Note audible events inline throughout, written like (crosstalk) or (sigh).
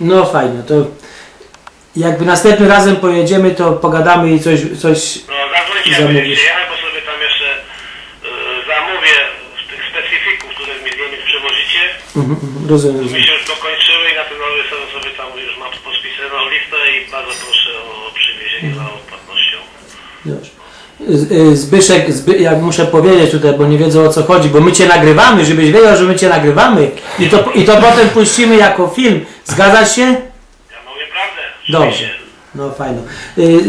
No fajnie, to jakby następnym razem pojedziemy, to pogadamy i coś, coś No zadzwońcie, jak Zamówisz. będziecie jechać, bo sobie tam jeszcze y, zamówię w tych specyfików, które mi z Niemiec przywozicie. mhm, mhm, rozumiem, Mi rozumiem. się już dokończyły i na ten nowy sezon sobie tam już mam podpisaną listę i bardzo proszę o przywiezienie za płatnością. Dobrze. Z- y, Zbyszek, Zby, jak muszę powiedzieć tutaj, bo nie wiedzą o co chodzi, bo my Cię nagrywamy, żebyś wiedział, że my Cię nagrywamy i to, i to potem puścimy jako film. Zgadzasz się? Ja mówię prawdę. Dobrze. No fajno. Y,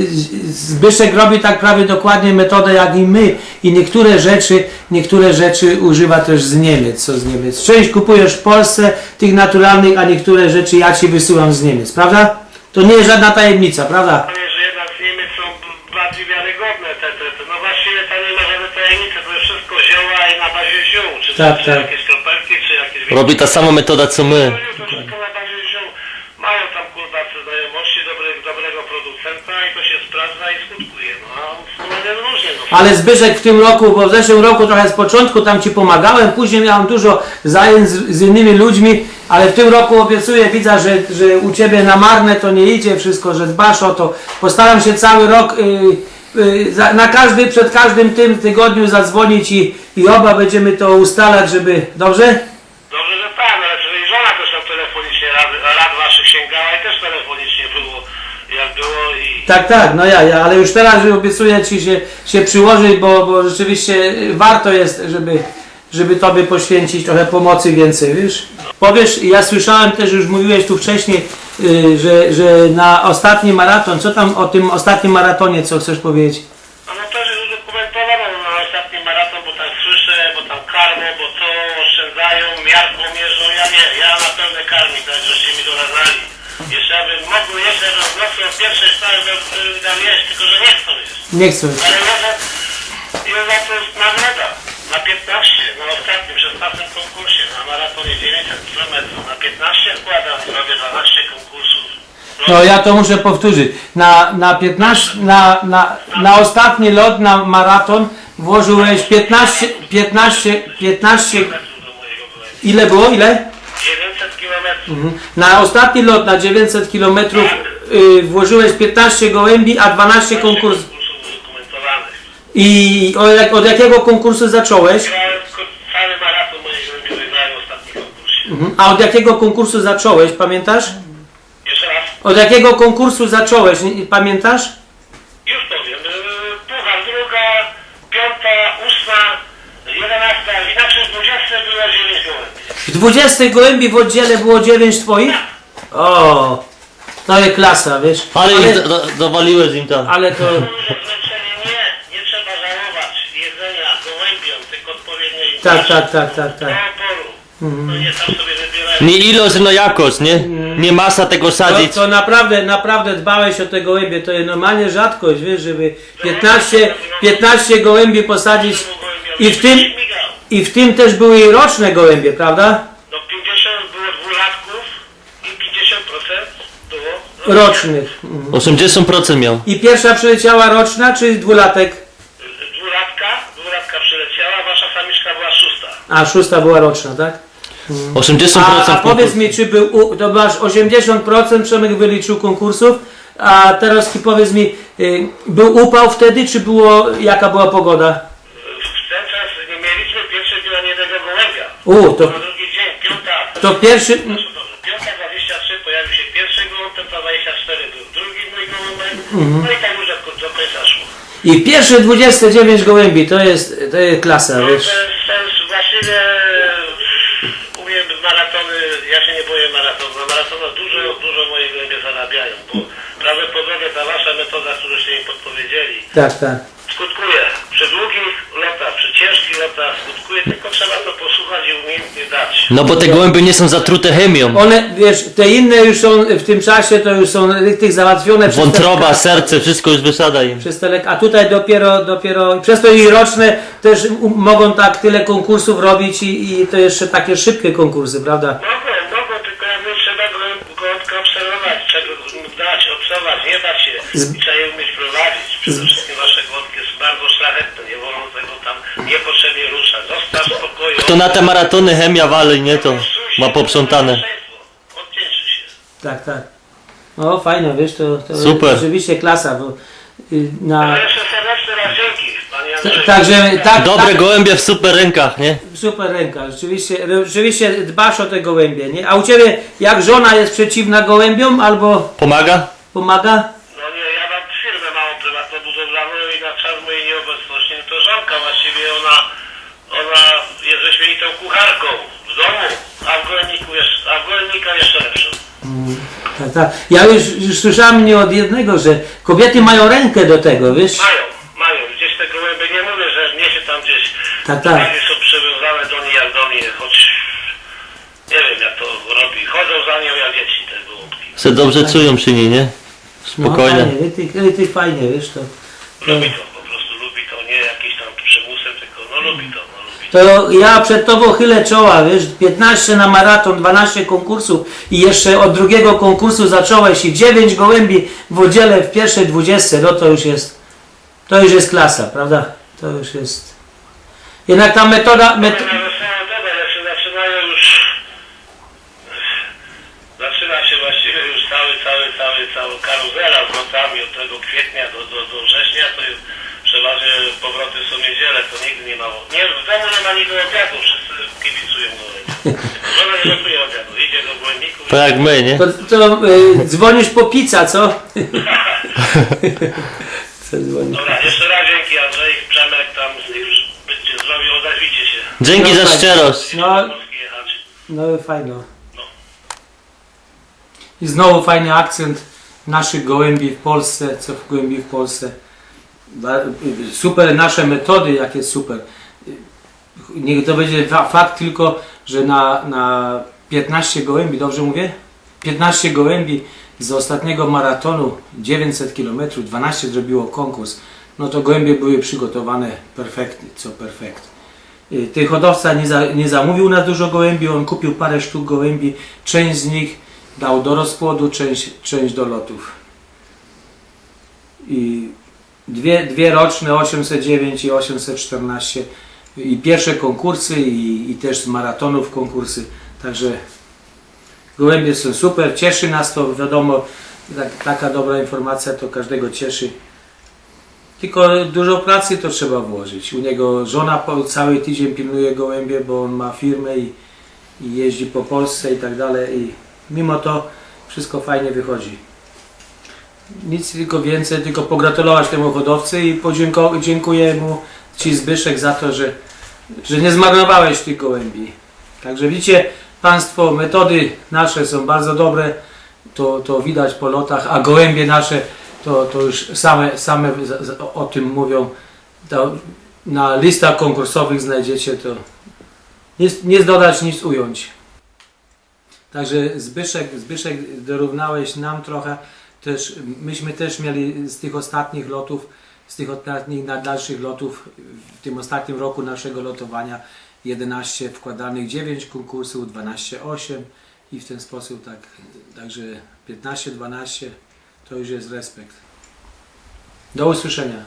Zbyszek robi tak prawie dokładnie metodę jak i my i niektóre rzeczy, niektóre rzeczy używa też z Niemiec, co z Niemiec. Część kupujesz w Polsce tych naturalnych, a niektóre rzeczy ja Ci wysyłam z Niemiec, prawda? To nie jest żadna tajemnica, prawda? Tak, czy tak. jakieś kropelki, czy jakieś... Robi ta sama metoda co my. To wszystko na bazie ziół. Mają tam kurwa znajomości dobre, dobrego producenta i to się sprawdza i skutkuje. No a no, różnie. No. Ale Zbyszek w tym roku, bo w zeszłym roku trochę z początku tam Ci pomagałem, później miałem dużo zajęć z, z innymi ludźmi, ale w tym roku obiecuję, widzę, że, że u Ciebie na marne to nie idzie wszystko, że dbasz o to. Postaram się cały rok y, y, za, na każdy, przed każdym tym tygodniu zadzwonić i, i oba będziemy to ustalać, żeby, dobrze? Dobrze, że tak, ale jeżeli żona też tam telefonicznie rad, rad waszych sięgała i też telefonicznie było jak było i... Tak, tak, no ja, ja, ale już teraz obiecuję Ci się, się przyłożyć, bo, bo rzeczywiście y, warto jest, żeby, żeby Tobie poświęcić trochę pomocy więcej, wiesz? Powiesz, ja słyszałem też, już mówiłeś tu wcześniej, y, że, że na ostatni maraton, co tam o tym ostatnim maratonie, co chcesz powiedzieć? No, no też jest udokumentowane no, na ostatni maraton, bo tam słyszę, bo tam karmią, bo to oszczędzają, miarką mierzą, ja nie, ja na pewno karmi, tak żeście mi doradzali. Jeszcze ja bym mógł jeszcze raz o pierwszej wstałem, bym dał jeść, tylko że nie chcą jeść. Nie chcę. Ale może ile za to jest nagroda? Na 15, na ostatnim, 16 konkursie, na maratonie 900 km. Na 15 wkładam, robię 12 konkursów. No ja to muszę powtórzyć. Na, na 15, na, na, na ostatni lot na maraton włożyłeś 15, 15, 15, Metrów do mojego gołębia. ile było, ile? 900 km. Mhm. Na ostatni lot na 900 km y, włożyłeś 15 gołębi, a 12 konkursów. I od, jak- od jakiego konkursu zacząłeś? Cały maraton mojej gołębi wygrałem konkursie. Mhm. A od jakiego konkursu zacząłeś, pamiętasz? Jeszcze raz, Od jakiego konkursu zacząłeś, nie- pamiętasz? już powiem. Yy, Puchar, druga, piąta, ósma, jedenasta, inaczej w 20 było 9 gołębi. W 20 gołębi w oddziale było 9 twoich? O, to jest klasa, wiesz? Ale ale, ich do- do- dowaliłeś im tam. ale to nie trzeba żałować jedzenia gołębiom, tylko Tak, tak, tak, tak, tak. oporu. No nie tam sobie wybierają. Nie ilość, no jakość, nie? Nie masa tego To, sadzić. to naprawdę, naprawdę dbałeś o te gołębie, to jest normalnie rzadkość, wiesz, żeby 15, 15 gołębi posadzić i w tym, i w tym też były roczne gołębie, prawda? Do 50 było dwulatków i 50% było Rocznych. Mhm. 80% miał. I pierwsza przyleciała roczna, czy dwulatek? Dwulatka, dwulatka przyleciała, wasza samiczka była szósta. A, szósta była roczna, tak? 80% A, a w powiedz mi, czy był, u- to masz 80% Przemek wyliczył konkursów, a teraz ki- powiedz mi, y, był upał wtedy, czy było, jaka była pogoda? W ten czas nie mieliśmy pierwszej była nie tego gołębia. U, to, Na drugi dzień, piąta. to pierwszy, dobrze, Piąta 23 pojawił się pierwszy gołąb, piąta 24 był drugi mój gołąbek. Mhm. No i tak już do, do końca szło. i pierwsze 29 gołębi, to jest, to jest klasa, No wiesz? to jest, to jest właściwie umiem maratony, ja się nie boję maratonu. Na maratonach dużo, dużo moje gołębie zarabiają, bo prawie wasza metoda, którąście mi podpowiedzieli. Tak, tak. Skutkuje przy długich lotach, przy ciężkich lotach skutkuje, tylko trzeba to posłuchać i umiejętnie dać. No bo te gołębie nie są zatrute chemią. One, wiesz, te inne już są w tym czasie, to już są tych załatwione przez te- Wątroba, serce, wszystko już wysada im. Przez te lek- a tutaj dopiero, dopiero, przez to i roczne też u- mogą tak tyle konkursów robić i, i to jeszcze takie szybkie konkursy, prawda? Mogą, mogą, tylko jakby trzeba go, gołąbka obserwować, trzeba go dać, obserwować, nie bać się i trzeba je umieć prowadzić. Przede wszystkim wasze gołąbki jest bardzo szlachetne, nie wolno tego tam niepotrzebnie ruszać. Zostaw w spokoju. Kto na te maratony chemia wali, nie to ma poprzątane. Odcieńczy się. Tak, tak. No fajne, wiesz, to, to Super. rzeczywiście klasa, bo y, na... Ale jeszcze serdeczne raz dzięki, panie T- Andrzeju. Także tak, Dobre tak, gołębie w super rękach, nie? super ręka, rzeczywiście, rzeczywiście dbasz o te gołębie, nie? A u Ciebie jak żona jest przeciwna gołębiom albo Pomaga? pomaga? No nie, ja mam firmę małą prywatną budowlaną i na czas mojej nieobecności no to żonka właściwie ona, ona jest wyśmienitą kucharką w domu, a w gołębniku jeszcze, a w gołębnika jeszcze lepszą. Tak. Ja już, już słyszałem nie od jednego, że kobiety mają rękę do tego, wiesz? Mają, mają, gdzieś te gołębie, nie mówię, że nie się tam gdzieś Tak, tak. bardziej są przywiązane do niej jak do mnie, choć nie wiem jak to robi, chodzą za nią jak dzieci te gołąbki. Se dobrze czują przy niej, nie? Spokojnie. No, fajnie, ty, ty fajnie, wiesz, to... Lubi to, po prostu lubi to, nie jakiś tam przymusem, tylko no lubi to, ja przed tobą chylę czoła, wiesz, 15 na maraton, 12 konkursów i jeszcze od drugiego konkursu zacząłeś i 9 gołębi w oddziale w pierwszej 20, no to już jest, to już jest klasa, prawda? To już jest... Jednak ta metoda, met... Cały, cały, cały, cały karuzela z nocami od tego kwietnia do, do, do września, to jest przeważnie powroty są niedzielę, to nigdy nie ma, nie, w domu nie ma nigdy obiadu, wszyscy kibicują go. Żona nie gotuje obiadu, idzie do błędników Tak jak my, nie? To, to y, dzwonisz po pizza, co? (laughs) co dzwonisz? Dobra, jeszcze raz dzięki Andrzej, Przemek tam z tych bycie zdrowi, odezwijcie się. Dzięki No za tak. szczerość. No, Polski jechać. no fajno. I znowu fajny akcent naszych gołębi w Polsce, co w gołębi w Polsce. Super nasze metody, jakie super. Niech to będzie fa- fakt tylko, że na, na 15 gołębi, dobrze mówię? 15 gołębi z ostatniego maratonu 900 km, 12 zrobiło konkurs. No to gołębie były przygotowane perfektnie, co perfekt. Y, Ty hodowca nie, za, nie zamówił na dużo gołębi, on kupił parę sztuk gołębi, część z nich dał do rozpłodu, część, część do lotów. I dwie, dwie roczne, 809 i 814 i pierwsze konkursy i, i też z maratonów konkursy, także gołębie są super, cieszy nas to, wiadomo, tak, taka dobra informacja to każdego cieszy. Tylko dużo pracy to trzeba włożyć. U niego żona po cały tydzień pilnuje gołębie, bo on ma firmę i, i jeździ po Polsce i tak dalej. I mimo to wszystko fajnie wychodzi. Nic tylko więcej, tylko pogratulować temu hodowcy i podzięko- dziękuję mu Ci Zbyszek za to, że, że nie zmarnowałeś tych gołębi. Także widzicie Państwo, metody nasze są bardzo dobre, to, to widać po lotach, a gołębie nasze to, to już same, same o tym mówią. Na listach konkursowych znajdziecie to. Nic, nic nic ująć. Także Zbyszek, Zbyszek dorównałeś nam trochę. Też, myśmy też mieli z tych ostatnich lotów, z tych ostatnich dalszych lotów w tym ostatnim roku naszego lotowania 11 wkładanych, 9 konkursów, 12 8 i w ten sposób tak, także 15 12 to już jest respekt. Do usłyszenia.